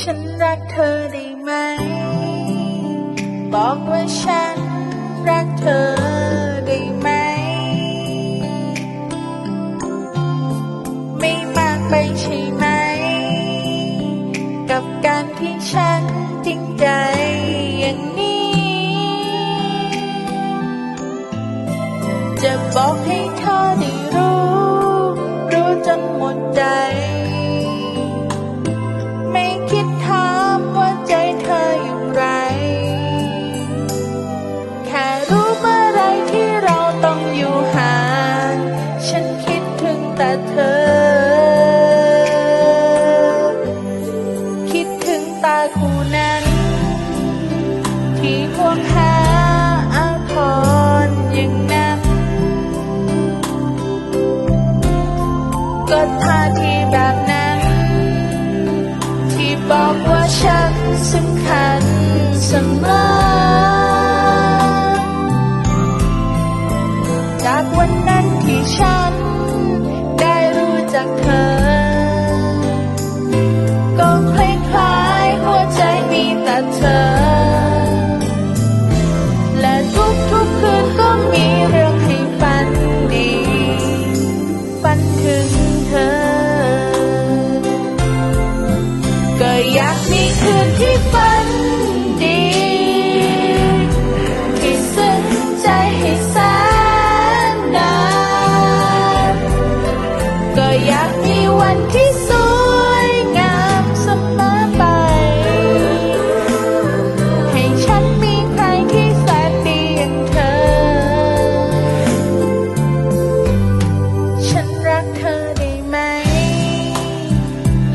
ฉันรักเธอได้ไหม บอกว่าฉันรักเธอได้ไหม ไม่มากไปใช่ไหม กับการที่ฉันจริงใจอย่างนี้ จะบอกให้เธอได้รู้ จากวันนั้นที่ฉัน ได้รู้จักเธอ ก็คล้ายคหัวใจมีแต่เธอ และทุกทุคืนก็มีเรื่องให้ฝันดี ฝันถึงเธอ ก็อยากมีคืนที่ฝัน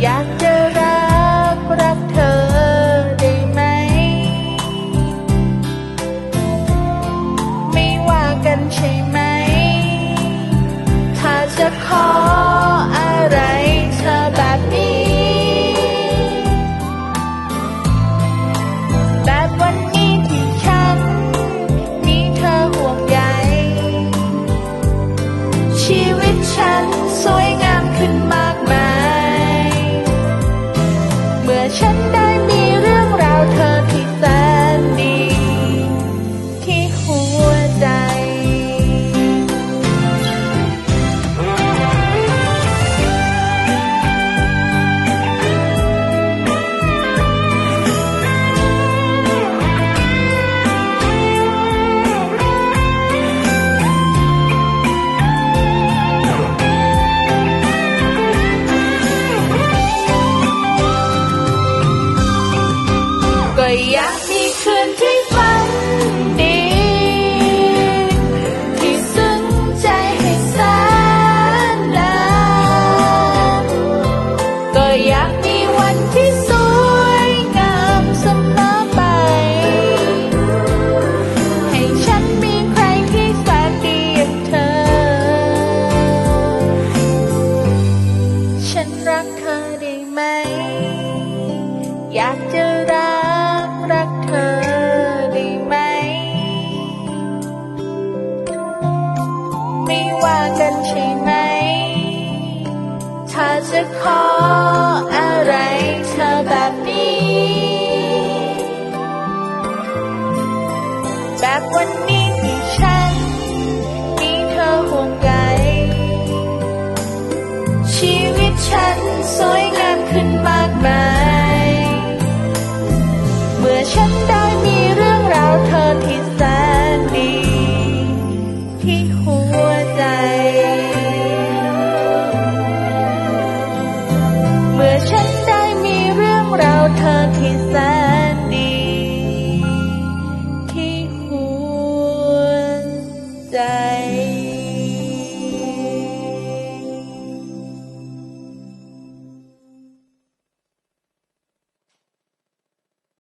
Yang Yeah. จะขออะไรเธอแบบนี้ แบบวันนี้ที่ฉันมีเธอห่วงใยชีวิตฉันสวยงาม